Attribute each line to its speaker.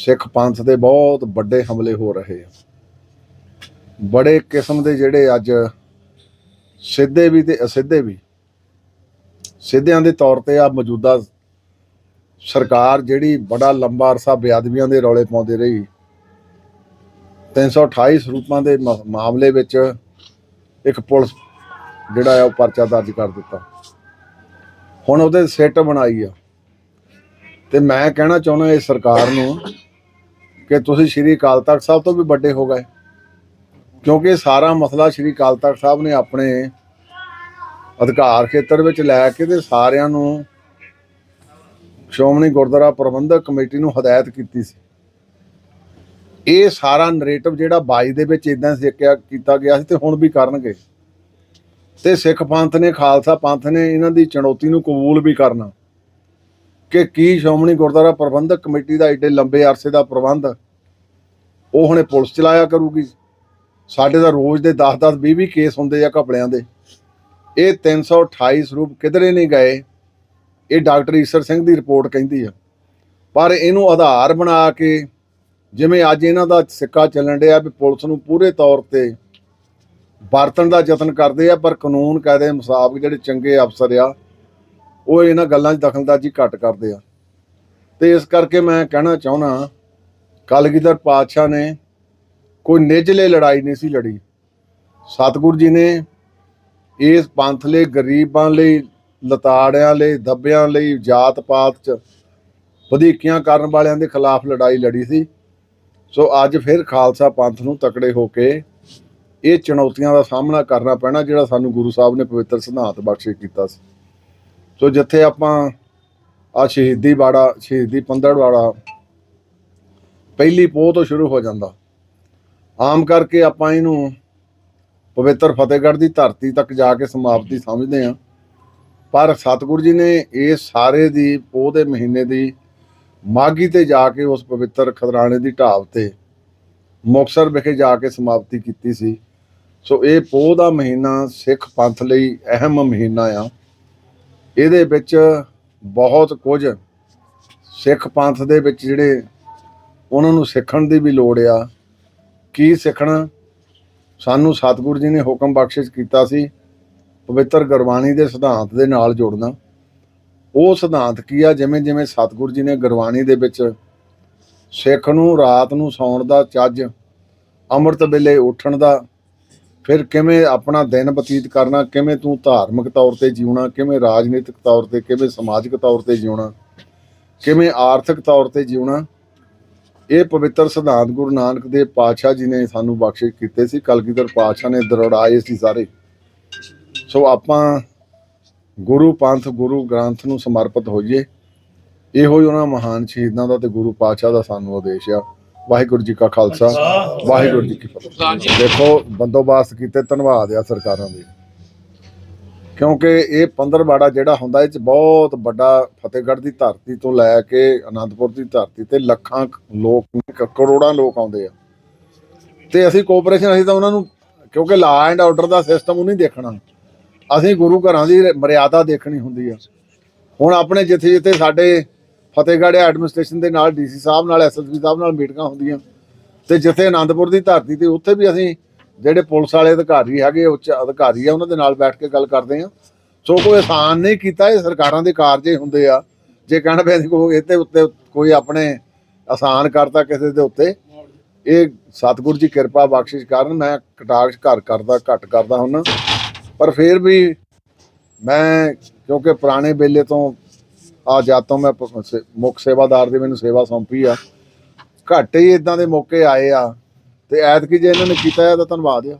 Speaker 1: ਸਿੱਖ ਪੰਥ ਦੇ ਬਹੁਤ ਵੱਡੇ ਹਮਲੇ ਹੋ ਰਹੇ ਆ। ਬੜੇ ਕਿਸਮ ਦੇ ਜਿਹੜੇ ਅੱਜ ਸਿੱਧੇ ਵੀ ਤੇ ਅਸਿੱਧੇ ਵੀ, ਸਿੱਧਿਆਂ ਦੇ ਤੌਰ ਤੇ ਆ ਮੌਜੂਦਾ ਸਰਕਾਰ ਜਿਹੜੀ ਬੜਾ ਲੰਬਾ ਅਰਸਾ ਬੇਅਦਬੀਆਂ ਦੇ ਰੌਲੇ ਪਾਉਂਦੀ ਰਹੀ। 328 ਸਰੂਪਾਂ ਦੇ ਮਾਮਲੇ ਵਿੱਚ ਇੱਕ ਪੁਲਿਸ ਜਿਹੜਾ ਆ ਉਹ ਪਰਚਾ ਦਰਜ ਕਰ ਦਿੱਤਾ। ਹੁਣ ਉਹਦੇ ਸਿੱਟ ਬਣਾਈ ਆ। ਤੇ ਮੈਂ ਕਹਿਣਾ ਚਾਹੁੰਦਾ ਇਹ ਸਰਕਾਰ ਨੂੰ ਕਿ ਤੁਸੀਂ ਸ਼੍ਰੀ ਅਕਾਲ ਤਖਤ ਸਾਹਿਬ ਤੋਂ ਵੀ ਵੱਡੇ ਹੋ ਗਏ। ਕਿਉਂਕਿ ਸਾਰਾ ਮਸਲਾ ਸ਼੍ਰੀ ਅਕਾਲ ਤਖਤ ਸਾਹਿਬ ਨੇ ਆਪਣੇ ਅਧਿਕਾਰ ਖੇਤਰ ਵਿੱਚ ਲੈ ਕੇ ਤੇ ਸਾਰਿਆਂ ਨੂੰ ਸ਼੍ਰੋਮਣੀ ਗੁਰਦੁਆਰਾ ਪ੍ਰਬੰਧਕ ਕਮੇਟੀ ਨੂੰ ਹਦਾਇਤ ਕੀਤੀ ਸੀ। ਇਹ ਸਾਰਾ ਨਰੇਟਿਵ ਜਿਹੜਾ 22 ਦੇ ਵਿੱਚ ਇਦਾਂ ਸਿੱਕਿਆ ਕੀਤਾ ਗਿਆ ਸੀ ਤੇ ਹੁਣ ਵੀ ਕਰਨਗੇ। ਤੇ ਸਿੱਖ ਪੰਥ ਨੇ, ਖਾਲਸਾ ਪੰਥ ਨੇ ਇਹਨਾਂ ਦੀ ਚੁਣੌਤੀ ਨੂੰ ਕਬੂਲ ਵੀ ਕਰਨਾ। ਕਿ ਕੀ ਸ਼੍ਰੋਮਣੀ ਗੁਰਦੁਆਰਾ ਪ੍ਰਬੰਧਕ ਕਮੇਟੀ ਦਾ ਏਡੇ ਲੰਬੇ ਅਰਸੇ ਦਾ ਪ੍ਰਬੰਧ ਉਹ ਹੁਣੇ ਪੁਲਿਸ ਚਲਾਇਆ ਕਰੂਗੀ। ਸਾਡੇ ਦਾ ਰੋਜ਼ ਦੇ 10-10 20-20 ਕੇਸ ਹੁੰਦੇ ਆ ਘਪਲਿਆਂ ਦੇ। ਇਹ 328 ਸਰੂਪ ਕਿਧਰੇ ਨਹੀਂ ਗਏ। ਇਹ ਡਾਕਟਰ ਈਸਰ ਸਿੰਘ ਦੀ ਰਿਪੋਰਟ ਕਹਿੰਦੀ ਆ। ਪਰ ਇਹਨੂੰ ਆਧਾਰ ਬਣਾ ਕੇ ਜਿਵੇਂ ਅੱਜ ਇਹਨਾਂ ਦਾ ਸਿੱਕਾ ਚੱਲਣ ਡਿਆ ਵੀ ਪੁਲਿਸ ਨੂੰ ਪੂਰੇ ਤੌਰ ਤੇ ਵਰਤਣ ਦਾ ਯਤਨ ਕਰਦੇ ਆ, ਪਰ ਕਾਨੂੰਨ ਕਾਇਦੇ ਮੁਤਾਬਕ ਜਿਹੜੇ ਚੰਗੇ ਅਫਸਰ ਆ ਉਹ ਇਹਨਾਂ ਗੱਲਾਂ 'ਚ ਦਖਲਅੰਦਾਜ਼ੀ ਘੱਟ ਕਰਦੇ ਆ। ਤੇ ਇਸ ਕਰਕੇ ਮੈਂ ਕਹਿਣਾ ਚਾਹੁੰਦਾ ਕਲਗੀਧਰ ਪਾਤਸ਼ਾਹ ਨੇ ਕੋਈ ਨਿਜਲੇ ਲੜਾਈ ਨਹੀਂ ਸੀ ਲੜੀ। ਸਤਿਗੁਰੂ ਜੀ ਨੇ ਇਸ ਪੰਥ ਲਈ ਗਰੀਬਾਂ ਲਈ, ਲਤਾੜਿਆਂ ਲਈ, ਦੱਬਿਆਂ ਲਈ ਜਾਤ ਪਾਤ 'ਚ ਵਧੀਕੀਆਂ ਕਰਨ ਵਾਲਿਆਂ ਦੇ ਖਿਲਾਫ ਲੜਾਈ ਲੜੀ ਸੀ। ਸੋ ਅੱਜ ਫਿਰ ਖਾਲਸਾ ਪੰਥ ਨੂੰ ਤਕੜੇ ਹੋ ਕੇ ਇਹ ਚੁਣੌਤੀਆਂ ਦਾ ਸਾਹਮਣਾ ਕਰਨਾ ਪੈਣਾ ਜਿਹੜਾ ਸਾਨੂੰ ਗੁਰੂ ਸਾਹਿਬ ਨੇ ਪਵਿੱਤਰ ਸਿਧਾਂਤ ਬਖਸ਼ੇ ਕੀਤਾ ਸੀ। ਸੋ ਜਿੱਥੇ ਆਪਾਂ ਆ ਸ਼ਹੀਦੀ ਬਾੜਾ ਸ਼ਹੀਦੀ ਪੰਦੜਵਾੜਾ ਪਹਿਲੀ ਪੋਹ ਤੋਂ ਸ਼ੁਰੂ ਹੋ ਜਾਂਦਾ। ਆਮ ਕਰਕੇ ਆਪਾਂ ਇਹਨੂੰ ਪਵਿੱਤਰ ਫਤਿਹਗੜ੍ਹ ਦੀ ਧਰਤੀ ਤੱਕ ਜਾ ਕੇ ਸਮਾਪਤੀ ਸਮਝਦੇ ਹਾਂ। ਪਰ ਸਤਿਗੁਰੂ ਜੀ ਨੇ ਇਹ ਸਾਰੇ ਦੀ ਪੋਹ ਦੇ ਮਹੀਨੇ ਦੀ ਮਾਗੀ ਤੇ ਜਾ ਕੇ ਉਸ ਪਵਿੱਤਰ ਖਦਰਾਣੇ ਦੀ ਢਾਬ ਤੇ ਮੁਕਸਰ ਵਿਖੇ ਜਾ ਕੇ ਸਮਾਪਤੀ ਕੀਤੀ ਸੀ। ਸੋ ਇਹ ਪੋਹ ਦਾ ਮਹੀਨਾ ਸਿੱਖ ਪੰਥ ਲਈ ਅਹਿਮ ਮਹੀਨਾ ਆ। ਇਹਦੇ ਵਿੱਚ ਬਹੁਤ ਕੁਝ ਸਿੱਖ ਪੰਥ ਦੇ ਵਿੱਚ ਜਿਹੜੇ ਉਹਨਾਂ ਨੂੰ ਸਿੱਖਣ ਦੀ ਵੀ ਲੋੜ ਆ। ਕੀ ਸਿੱਖਣਾ? ਸਾਨੂੰ ਸਤਿਗੁਰੂ ਜੀ ਨੇ ਹੁਕਮ ਬਖਸ਼ਿਸ਼ ਕੀਤਾ ਸੀ ਪਵਿੱਤਰ ਗੁਰਬਾਣੀ ਦੇ ਸਿਧਾਂਤ ਦੇ ਨਾਲ ਜੋੜਨਾ। ਉਹ ਸਿਧਾਂਤ ਕੀ ਆ? ਜਿਵੇਂ ਜਿਵੇਂ ਸਤਿਗੁਰੂ ਜੀ ਨੇ ਗੁਰਬਾਣੀ ਦੇ ਵਿੱਚ ਸਿੱਖ ਨੂੰ, ਰਾਤ ਨੂੰ ਸੌਣ ਦਾ, ਚੱਜ, ਅੰਮ੍ਰਿਤ ਵੇਲੇ ਉੱਠਣ ਦਾ ਫਿਰ ਕਿਵੇਂ ਆਪਣਾ ਦਿਨ ਬਤੀਤ ਕਰਨਾ, ਕਿਵੇਂ ਤੂੰ ਧਾਰਮਿਕ ਤੌਰ ਤੇ ਜਿਉਣਾ, ਕਿਵੇਂ ਰਾਜਨੀਤਿਕ ਤੌਰ ਤੇ, ਕਿਵੇਂ ਸਮਾਜਿਕ ਤੌਰ ਤੇ ਜਿਉਣਾ, ਕਿਵੇਂ ਆਰਥਿਕ ਤੌਰ ਤੇ ਜਿਉਣਾ, ਇਹ ਪਵਿੱਤਰ ਸਿਧਾਂਤ ਗੁਰੂ ਨਾਨਕ ਦੇਵ ਪਾਤਸ਼ਾਹ ਜੀ ਨੇ ਸਾਨੂੰ ਬਖਸ਼ਿਸ਼ ਕੀਤੇ ਸੀ। ਕਲਗੀਧਰ ਪਾਤਸ਼ਾਹ ਨੇ ਦਰੜਾਏ ਸੀ ਸਾਰੇ। ਸੋ ਆਪਾਂ ਗੁਰੂ ਪੰਥ, ਗੁਰੂ ਗ੍ਰੰਥ ਨੂੰ ਸਮਰਪਿਤ ਹੋਈਏ। ਇਹੋ ਹੀ ਉਹਨਾਂ ਮਹਾਨ ਸ਼ਹੀਦਾਂ ਦਾ ਤੇ ਗੁਰੂ ਪਾਤਸ਼ਾਹ ਦਾ ਸਾਨੂੰ ਆਦੇਸ਼ ਆ। ਵਾਹਿਗੁਰੂ ਜੀ ਕਾ ਖਾਲਸਾ ਵਾਹਿਗੁਰੂ ਜੀ ਕੀ ਫਤਿਹ। ਦੇਖੋ ਬੰਦੋਬਸਤ ਕੀਤੇ ਧੰਨਵਾਦ ਆ ਸਰਕਾਰਾਂ ਦੇ। ਕਿਉਂਕਿ ਇਹ ਪੰਦਰਵਾੜਾ ਜਿਹੜਾ ਹੁੰਦਾ ਇਹ ਚ ਬਹੁਤ ਵੱਡਾ ਫਤਿਹਗੜ੍ਹ ਦੀ ਧਰਤੀ ਤੋਂ ਲੈ ਕੇ ਆਨੰਦਪੁਰ ਦੀ ਧਰਤੀ ਤੇ ਲੱਖਾਂ ਲੋਕ ਕਰੋੜਾਂ ਲੋਕ ਆਉਂਦੇ ਆ। ਤੇ ਅਸੀਂ ਕੋਆਪਰੇਸ਼ਨ ਅਸੀਂ ਤਾਂ ਉਹਨਾਂ ਨੂੰ ਕਿਉਂਕਿ law and order the system ਉਹ ਨਹੀਂ ਦੇਖਣਾ। ਅਸੀਂ ਗੁਰੂ ਘਰਾਂ ਦੀ ਮਰਿਆਦਾ ਦੇਖਣੀ ਹੁੰਦੀ ਆ। ਹੁਣ ਆਪਣੇ ਜਿੱਥੇ ਜਿੱਥੇ ਸਾਡੇ ਫਤਿਹਗੜ੍ਹ ਐਡਮਿਨਿਸਟ੍ਰੇਸ਼ਨ ਦੇ ਨਾਲ ਡੀਸੀ ਸਾਹਿਬ ਨਾਲ ਐਸਐਸਪੀ ਸਾਹਿਬ ਨਾਲ ਮੀਟਿੰਗਾਂ ਹੁੰਦੀਆਂ। ਤੇ ਜਿੱਥੇ ਆਨੰਦਪੁਰ ਦੀ ਧਰਤੀ ਤੇ ਉੱਥੇ ਵੀ ਅਸੀਂ ਜਿਹੜੇ ਪੁਲਿਸ ਵਾਲੇ ਅਧਿਕਾਰੀ ਹੈਗੇ, ਉੱਚ ਅਧਿਕਾਰੀ ਆ, ਉਹਨਾਂ ਦੇ ਨਾਲ ਬੈਠ ਕੇ ਗੱਲ ਕਰਦੇ ਆ ਸੋ ਕੋਈ ਆਸਾਨ ਨਹੀਂ ਕੀਤਾ, ਇਹ ਸਰਕਾਰਾਂ ਦੇ ਕਾਰਜੇ ਹੁੰਦੇ ਆ। ਜੇ ਕਹਿਣ ਪਏ ਕੋਈ ਇਹਦੇ ਉੱਤੇ ਕੋਈ ਆਪਣੇ ਆਸਾਨ ਕਰਤਾ ਕਿਸੇ ਦੇ ਉੱਤੇ। ਇਹ ਸਤਿਗੁਰੂ ਜੀ ਕਿਰਪਾ ਬਖਸ਼ਿਸ਼ ਕਰਨ, ਮੈਂ ਕਟਾਕਸ਼ ਘਰ ਕਰਦਾ, ਘੱਟ ਕਰਦਾ ਹੁੰਨਾ। ਪਰ ਫਿਰ ਵੀ ਮੈਂ ਕਿਉਂਕਿ ਪੁਰਾਣੇ ਵੇਲੇ ਤੋਂ ਆ ਜਾਤੋਂ ਮੈਂ ਪ- ਸੇ- ਮੁੱਖ ਸੇਵਾਦਾਰ ਦੀ ਮੈਨੂੰ ਸੇਵਾ ਸੌਂਪੀ ਆ। ਘੱਟ ਹੀ ਇਦਾਂ ਦੇ ਮੌਕੇ ਆਏ ਆ। ਤੇ ਐਤਕੀ ਜੇ ਇਹਨਾਂ ਨੇ ਕੀਤਾ ਹੈ ਤਾਂ ਧੰਨਵਾਦ ਆ।